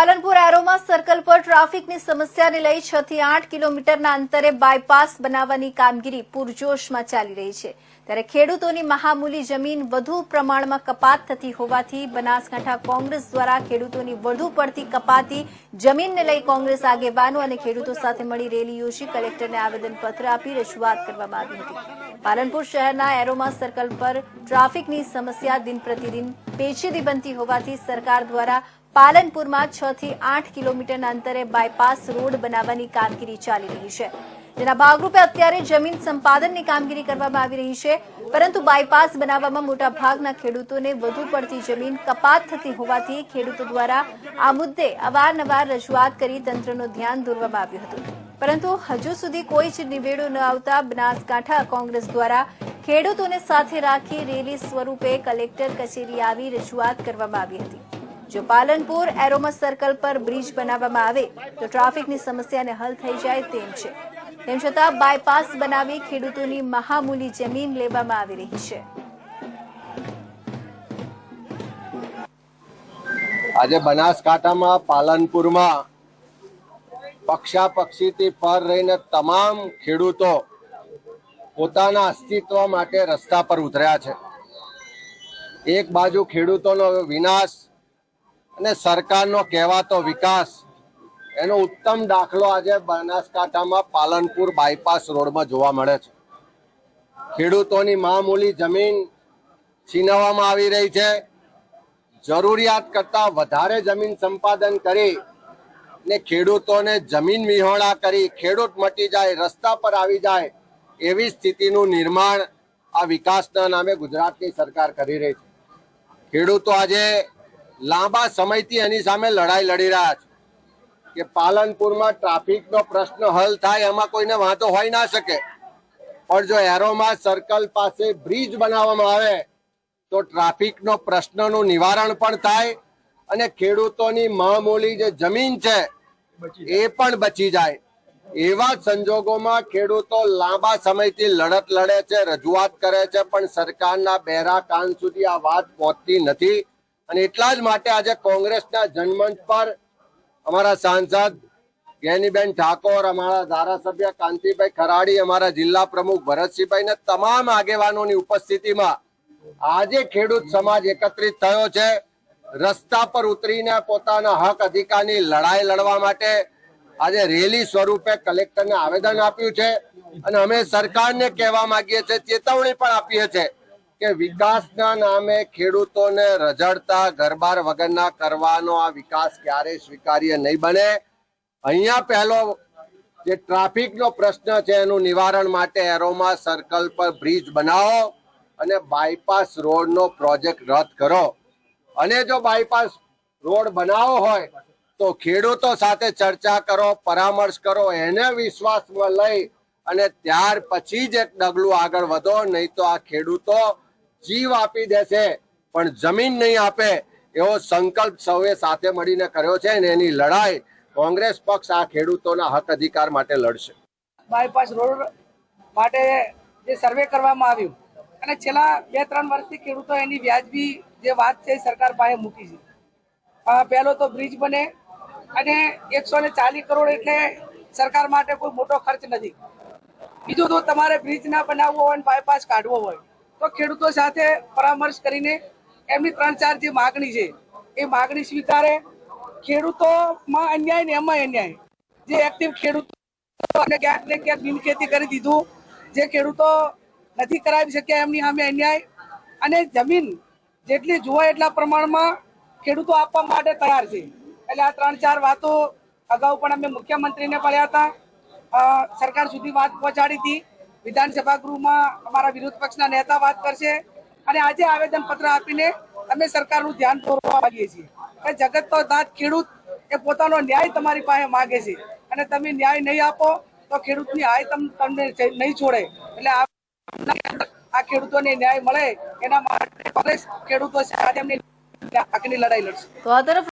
Palanpur એરોમાં circle પર ટ્રાફિકની સમસ્યાને લઈ છ થી આઠ કિલોમીટરના અંતરે બાયપાસ બનાવવાની કામગીરી પૂરજોશમાં ચાલી રહી છે. ત્યારે ખેડૂતોની મહામૂલી જમીન વધુ પ્રમાણમાં કપાત થતી હોવાથી બનાસકાંઠા કોંગ્રેસ દ્વારા ખેડૂતોની વધુ પડતી કપાતી જમીનને લઈ કોંગ્રેસ આગેવાનો અને ખેડૂતો સાથે મળી રેલી યોજી કલેક્ટરને આવેદનપત્ર આપી રજૂઆત કરવામાં આવી હતી. પાલનપુર શહેરના એરોમા સર્કલ પર ટ્રાફિકની સમસ્યા દિન પ્રતિદિન પેચીદી બનતી હોવાથી સરકાર દ્વારા પાલનપુરમાં છ થી આઠ કિલોમીટરના અંતરે બાયપાસ રોડ બનાવવાની કામગીરી ચાલી રહી છે. જેના ભાગરૂપે અત્યારે જમીન સંપાદનની કામગીરી કરવામાં આવી રહી છે, પરંતુ બાયપાસ બનાવવામાં મોટા ભાગના ખેડૂતોને વધુ પડતી જમીન કપાત થતી હોવાથી ખેડૂતો દ્વારા આ મુદ્દે અવારનવાર રજૂઆત કરી તંત્રનું ધ્યાન દોરવામાં આવ્યું હતું. પરંતુ હજુ સુધી કોઈ જ નિવેડો ન આવતા બનાસકાંઠા કોંગ્રેસ દ્વારા ખેડૂતોને સાથે રાખી રેલી સ્વરૂપે કલેક્ટર કચેરી આવી રજૂઆત કરવામાં આવી હતી. જો પાલનપુર એરોમસ સર્કલ પર બ્રિજ બનાવવામાં આવે તો ટ્રાફિકની સમસ્યાને હલ થઈ જાય તેમ છે. તેમ છતાં બાયપાસ બનાવી ખેડૂતોની મહામૂલી જમીન લેવામાં આવી રહી છે. આજે બનાસકાંઠામાં પાલનપુરમાં પક્ષા પક્ષીથી પર રહીને તમામ ખેડૂતો પોતાના અસ્તિત્વ માટે રસ્તા પર ઉતર્યા છે. એક બાજુ ખેડૂતોનો વિનાશ અને સરકારનો કહેવાતો વિકાસ, એનો ઉત્તમ દાખલો આજે બનાસકાંઠામાં પાલનપુર બાયપાસ રોડમાં જોવા મળે છે. ખેડૂતોની મામૂલી જમીન છીનવવામાં આવી રહી છે. જરૂરિયાત કરતાં વધારે જમીન સંપાદન કરી ને ખેડૂતોને જમીન વિહોણા કરી, ખેડૂત મટી જાય, રસ્તા પર આવી જાય એવી સ્થિતિનું નિર્માણ આ વિકાસના નામે ગુજરાતની સરકાર કરી રહી છે. ખેડૂતો આજે લાંબા સમયથી એની સામે લડાઈ લડી રહ્યા છે. કે પાલનપુરમાં ટ્રાફિકનો પ્રશ્ન હલ થાય એમાં કોઈને વાંધો હોઈ ના શકે. પણ જો એરોમાં સર્કલ પાસે બ્રિજ બનાવવામાં આવે, તો ટ્રાફિકનો પ્રશ્નનું નિવારણ પણ થાય અને ખેડૂતોની મામૂલી જે જમીન છે, એ પણ બચી જાય. એવા સંજોગોમાં ખેડૂતો લાંબા સમયથી લડત લડે છે, રજૂઆત કરે છે, પણ સરકારના બહેરા કાન સુધી આ વાત પહોંચતી નથી. અને એટલા જ માટે આજે કોંગ્રેસના જનમંચ પર અમારા સાંસદ જ્ઞાનીબેન ઠાકોર, અમારા ધારાસભ્ય કાંતિભાઈ ખરાડી, અમારા જિલ્લા પ્રમુખ ભરતસિંહભાઈ ને તમામ આગેવાનોની ઉપસ્થિતિમાં આજે ખેડૂત સમાજ એકત્રિત થયો છે. રસ્તા પર ઉતરીને પોતાના હક અધિકારની લડાઈ લડવા માટે આજે રેલી સ્વરૂપે કલેક્ટરને આવેદન આપ્યું છે અને અમે સરકારને કહેવા માંગીએ છીએ, ચેતવણી પણ આપીએ છીએ કે વિકાસના નામે ખેડૂતોને રઝળતા ઘરબાર વગરના કરવાનો આ વિકાસ ક્યારે સ્વીકાર્ય નહીં બને. અહીંયા પહેલો જે ટ્રાફિકનો પ્રશ્ન છે એનું નિવારણ માટે એરોમા સર્કલ પર બ્રિજ બનાવો અને બાયપાસ રોડનો પ્રોજેક્ટ રદ કરો. અને જો બાયપાસ રોડ બનાવો હોય તો ખેડૂતો સાથે ચર્ચા કરો, પરામર્શ કરો, એને વિશ્વાસમાં લઈ અને ત્યાર પછી જ એક ડગલું આગળ વધો, નહીં તો આ ખેડૂતો જીવ આપી દેશે, પણ જમીન નહીં આપે, એવો સંકલ્પ સૌએ સાથે મળીને કર્યો છે અને એની લડાઈ કોંગ્રેસ પક્ષ આ ખેડૂતોના હક અધિકાર માટે લડશે. બાયપાસ રોડ માટે જે સર્વે કરવામાં આવ્યું, અને છેલ્લા બે ત્રણ વર્ષથી ખેડૂતો એની વ્યાજબી જે વાત છે સરકાર પાસે મૂકી છે. પહેલો તો બ્રિજ બને, અને એકસો ને ચાલીસ કરોડ એટલે સરકાર માટે કોઈ મોટો ખર્ચ નથી. બીજું તો તમારે બ્રિજ ના બનાવવો હોય બાયપાસ કાઢવો હોય. તો ખેડૂતો સાથે પરામર્શ કરીને એમની ત્રણ ચાર જે માગણી છે, એ માગણી સ્વીકારે. ખેડૂતોમાં અન્યાય ને એમાં અન્યાય. જે એક્ટિવ ખેડૂતો અને ક્યાંક ને ક્યાંક બિનખેતી કરી દીધું. જે ખેડૂતો નથી કરાવી શક્યા એમની સામે અન્યાય. અને જમીન જેટલી જોવાય એટલા પ્રમાણમાં ખેડૂતો આપવા માટે તૈયાર છે. એટલે આ ત્રણ ચાર વાતો અગાઉ પણ અમે મુખ્યમંત્રીને પડ્યા હતા. સરકાર સુધી વાત પહોંચાડી હતી. વિધાનસભા ગૃહમાં અમારા વિરોધ પક્ષના નેતા વાત કરશે અને આજે આવેદન પત્ર આપીને અમે સરકારનું ધ્યાન દોરવા માંગીએ છીએ. કે જગત તો દાંત ખેડૂત એ પોતાનો ન્યાય તમારી પાસે માગે છે અને તમે ન્યાય નહીં આપો તો ખેડૂતની હાય તમ, તમને નહીં છોડે. એટલે આ ખેડૂતોને ન્યાય મળે એના માટે ખેડૂતો સાથે એમની લડાઈ લડશે.